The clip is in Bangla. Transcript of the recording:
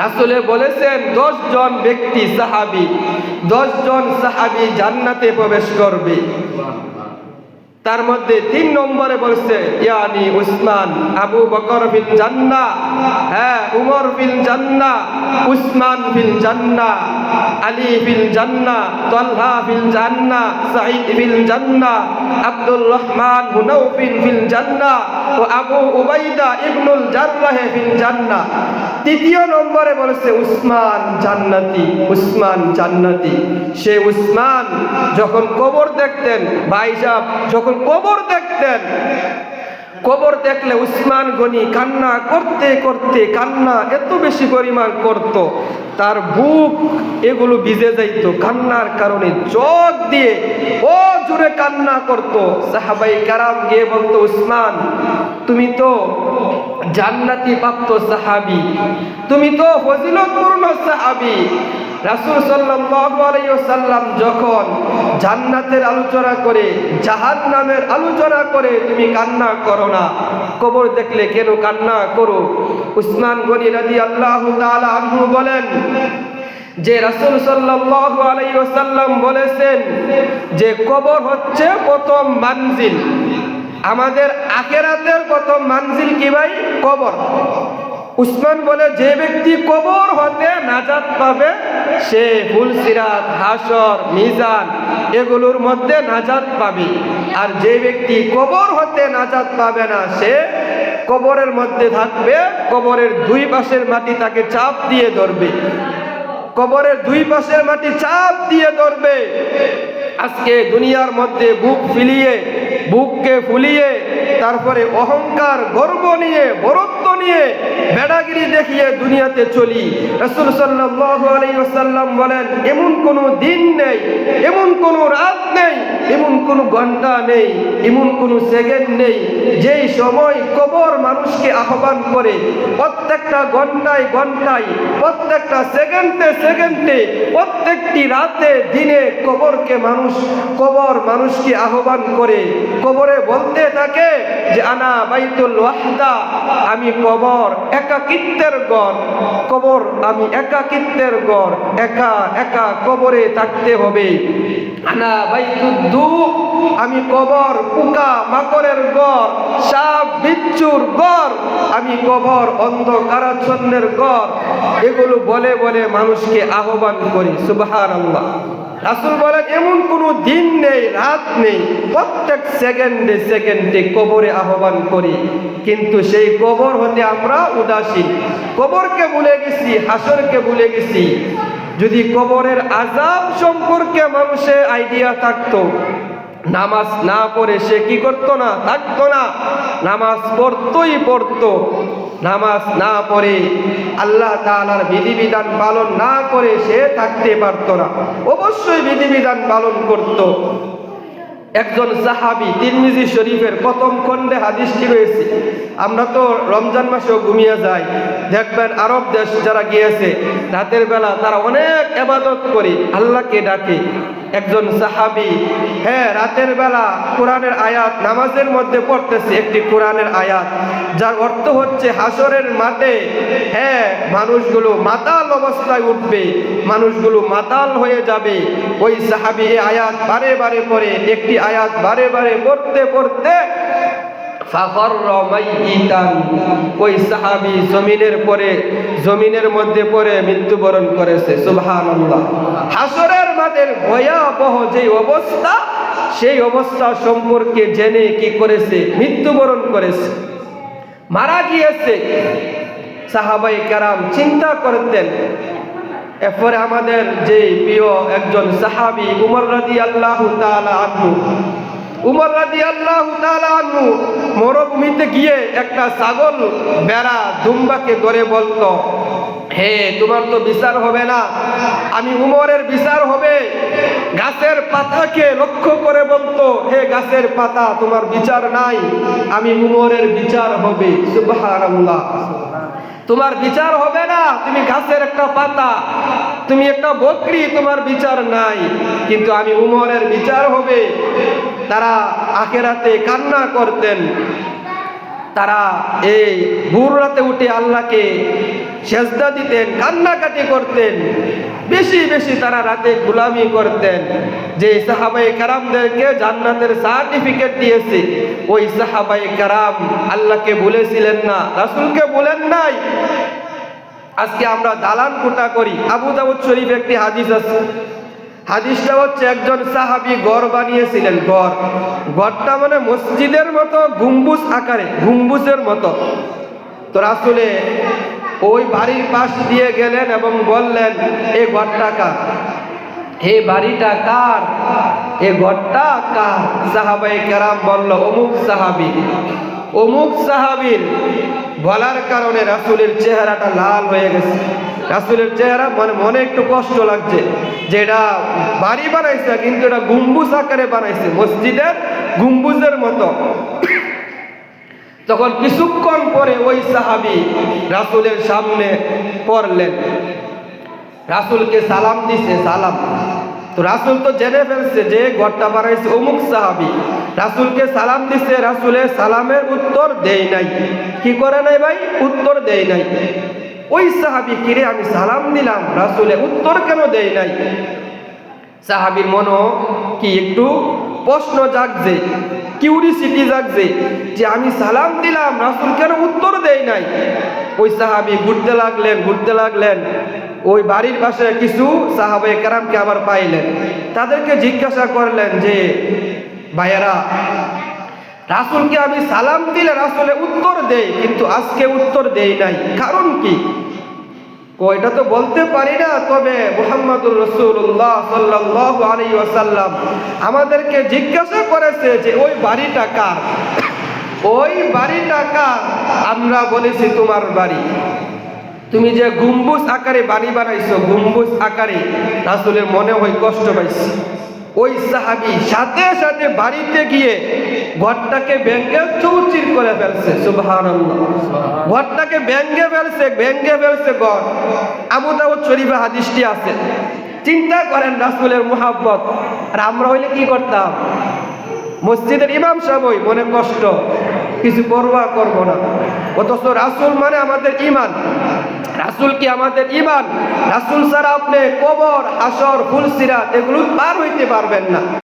রাসুলে বলেছেন জন ব্যক্তি সাহাবি দশ জন সাহাবি জান্নাতে প্রবেশ করবে। তার মধ্যে তিন নম্বরে বলছে, ইয়ানি উসমান, আবু বকর ফিল জান্না হ্যাঁ উমর ফিল জান্না, উসমান ফিল জান্না, আলী ফিল জান্না, তলহা ফিল জান্না, সাঈদ ফিল জান্না আব্দুল রহমান, হুনাউফিন ফিল জান্না ও আবু উবাইদা ইবনুল জাররাহ ফিল জান্না। তৃতীয় নম্বরে বলেছে উসমান জান্নাতি উসমান জান্নাতি। সে উসমান যখন কবর দেখতেন ভাইসাব যখন কবর দেখতেন, কবর দেখলে উসমান গনি কান্না করতে করতে কান্না এত বেশি পরিমাণ করত, তার বুক এগুলো ভিজে যাইতো, কান্নার কারণে চোখ দিয়ে ও জুড়ে কান্না করত। সাহাবাই কারাম গিয়ে বলতো, উসমান, তুমি তো জান্নাতি প্রাপ্ত সাহাবি। তুমি তো ফজিলতপূর্ণ সাহাবি। রাসূল ওয়াসাল্লাম যখন জান্নাতের আলোচনা করে, জাহান্নামের আলোচনা করে, তুমি কান্না করো না। কবর দেখলে কেন কান্না করো? উসমান গনি রাদিয়াল্লাহু তাআলা আনহু বলেন, যে রাসূল সাল্লাল্লাহু আলাইহি ওয়াসাল্লাম বলেছেন যে কবর হচ্ছে প্রথম মানজিল। আমাদের আখেরাতের প্রথম মানজিল কি ভাই? কবর। উসমান বলে, যে ব্যক্তি কবর হতে নাজাত পাবে, সে ফুলসিরাত হাসর, মিজান, এগুলোর মধ্যে নাজাত পাবে। আর যে ব্যক্তি কবর হতে নাজাত পাবে না, সে কবরের মধ্যে থাকবে, কবরের দুই পাশের মাটি তাকে চাপ দিয়ে ধরবে। কবরের দুই পাশের মাটি চাপ দিয়ে ধরবে। আজকে দুনিয়ার মধ্যে বুক ফিলিয়ে বুককে ফুলিয়ে তারপরে অহংকার গর্ব নিয়ে বরত্ব নিয়ে বেড়াগিরি দেখিয়ে দুনিয়াতে চলি। রসুল ওয়াসাল্লাম বলেন, এমন কোনো দিন নেই, এমন কোনো রাত নেই, এমন কোনো ঘণ্টা নেই, এমন কোনো সেকেন্ড নেই, যেই সময় কবর মানুষকে আহ্বান করে। প্রত্যেকটা ঘন্টায় ঘন্টায়, প্রত্যেকটা সেকেন্ডে সেকেন্ডে, প্রত্যেকটি রাতে দিনে কবরকে মানুষ, কবর মানুষকে আহ্বান করে। কবরে বলতে থাকে যে, আনা বাইতুল ওয়াহদা, আমি কবর একাকিত্বের গড়। কবর আমি একাকিত্বের গড়, একা একা কবরে থাকতে হবে। আনা আমি কবর পোকা মাকড়ের গড়, সাপ বিচ্ছুর গড়। আমি কবর অন্ধকারাচ্ছন্নের গড়। এগুলো বলে বলে মানুষকে আহ্বান করি, সুবহানাল্লাহ। রাসুল বলেন, এমন কোনো দিন নেই, রাত নেই। প্রত্যেক সেকেন্ডে সেকেন্ডে কবরে আহ্বান করি। কিন্তু সেই কবর হতে আমরা উদাসীন। কবরকে ভুলে গেছি, হাসরকে ভুলে গেছি। যদি কবরের আজাব সম্পর্কে মানুষের আইডিয়া থাকতো, নামাজ না পড়ে সে কি করতো না, থাকতো না। নামাজ পড়তোই পড়তো। নামাজ না পড়ে আল্লাহ তাআলার বিধিবিধান পালন না করে সে থাকতে পারতো না। অবশ্যই বিধিবিধান পালন করত। একজন সাহাবি তিরমিজি শরীফের প্রথম খণ্ডে হাদিসটি রয়েছে। আমরা তো রমজান মাসেও ঘুমিয়ে যাই। দেখবেন আরব দেশ যারা গিয়েছে, রাতের বেলা তারা অনেক এবাদত করে, আল্লাহকে ডাকে। একজন সাহাবি হ্যাঁ রাতের বেলা কোরআনের আয়াত, নামাজের মধ্যে পড়তেছে একটি কোরআনের আয়াত, যার অর্থ হচ্ছে হাসরের মাঠে হ্যাঁ মানুষগুলো মাতাল অবস্থায় উঠবে, মানুষগুলো মাতাল হয়ে যাবে। ওই সাহাবি এই আয়াত বারে বারে পড়ে, একটি আয়াত বারে বারে পড়তে পড়তে ওই সাহাবি জমিনের পরে জমিনের মধ্যে পড়ে মৃত্যুবরণ করেছে হাসরের মাদের ভয়াবহ যে অবস্থা, সেই অবস্থা সম্পর্কে জেনে কি করেছে? মৃত্যুবরণ করেছে। মারা গিয়েছে। সাহাবাই কারাম চিন্তা করতেন, এরপরে আমাদের যে প্রিয় একজন সাহাবি উমর রাদি আল্লাহ উমর রাদি আল্লাহ আনহু মরুভূমিতে গিয়ে একটা ছাগল বেড়া দুম্বাকে ধরে বলতো, হে, তোমার তো বিচার হবে না। আমি উমরের বিচার হবে। গাছের পাতাকে লক্ষ্য করে বলতো, হে, গাছের পাতা, তোমার বিচার নাই। আমি উমরের বিচার হবে। তোমার বিচার হবে না, তুমি গাছের একটা পাতা, তুমি একটা বকরি, তোমার বিচার নাই। কিন্তু আমি উমরের বিচার হবে। তারা আখেরাতে কান্না করতেন। তারা এই ভোর রাতে উঠে আল্লাহকে সেজদা দিতেন, কান্নাকাটি করতেন। বেশি বেশি তারা রাতে গুলামি করতেন যে সাহাবাই কারামদেরকে জান্নাতের সার্টিফিকেট দিয়েছে। ওই সাহাবাই কারাম আল্লাহকে বলেছিলেন না, রাসূলকে বলেন নাই। আজকে আমরা দালান কোটা করি। আবু শরীফ একটি হাদিস আছে। হাদিসটা হচ্ছে একজন সাহাবি গড় বানিয়েছিলেন গড় গড়টা মানে মসজিদের মতো, গুম্বুজ আকারে, গুম্বুজের মতো। তো রাসুলে ওই বাড়ির পাশ দিয়ে গেলেন এবং বললেন এই ঘরটা কার? এই বাড়িটা কার? এ ঘরটা কার? সাহাবাই কেরাম বলল, অমুক সাহাবি। অমুক সাহাবির বলার কারণে রাসুলের চেহারাটা লাল হয়ে গেছে। রাসুলের চেহারা মানে মনে একটু কষ্ট লাগছে যে এটা বাড়ি বানাইছে, কিন্তু এটা গুম্বুজ আকারে বানাইছে, মসজিদের গুম্বুজের মতো। তখন কিছুক্ষণ পরে ওই সাহাবি রাসুলের সামনে পড়লেন। রাসুলকে সালাম দিছে, সালাম। তো রাসুল তো জেনে ফেলছে যে ঘরটা বানাইছে অমুক সাহাবি। রাসুলকে সালাম দিছে, রাসুলের সালামের উত্তর দেয় নাই। কি করে নাই ভাই? উত্তর দেয় নাই। ওই সাহাবি কিরে, আমি সালাম দিলাম রাসুলে উত্তর কেন দেয় নাই? সাহাবির মনো কি একটু প্রশ্ন জাগছে কিউরিসিটি জাগছে যে আমি সালাম দিলাম, রাসুল কেন উত্তর দেয় নাই? ওই সাহাবি ঘুরতে লাগলেন ঘুরতে লাগলেন। ওই বাড়ির পাশে কিছু সাহাবে কারামকে আবার পাইলেন। তাদেরকে জিজ্ঞাসা করলেন যে ভাইয়েরা, রাসুলকে আমি সালাম দিলে রাসুলে উত্তর দেই, কিন্তু আজকে উত্তর দেই নাই। কারণ কি? কয়টা তো বলতে পারি না, তবে মুহাম্মদুর রসুল্লাহ সাল্লাহ আলী ওয়াসাল্লাম আমাদেরকে জিজ্ঞাসা করেছে যে, ওই বাড়িটা কার? ওই বাড়িটা কার? আমরা বলেছি, তোমার বাড়ি। তুমি যে গুম্বুজ আকারে বাড়ি বানাইছো, গুম্বুজ আকারে রাসুলের মনে হয় কষ্ট পাইছে। ওই সাহাবি সাথে সাথে বাড়িতে গিয়ে ঘরটাকে ব্যাঙ্গে চৌচির করে ফেলছে সুবহান ঘরটাকে ব্যঙ্গে ফেলছে ব্যঙ্গে ফেলছে ঘর। আবু দাউদ শরীফে হাদিসটি আছে। চিন্তা করেন রাসুলের মোহাব্বত। আর আমরা হইলে কি করতাম? মসজিদের ইমাম সাহেব ওই মনে কষ্ট। কিছু পরোয়া করব না। অথচ রাসুল মানে আমাদের ইমান রাসুল কি আমাদের ইমান রাসুল ছাড়া আপনি কবর হাসর ফুলসিরাত এগুলো পার হইতে পারবেন না।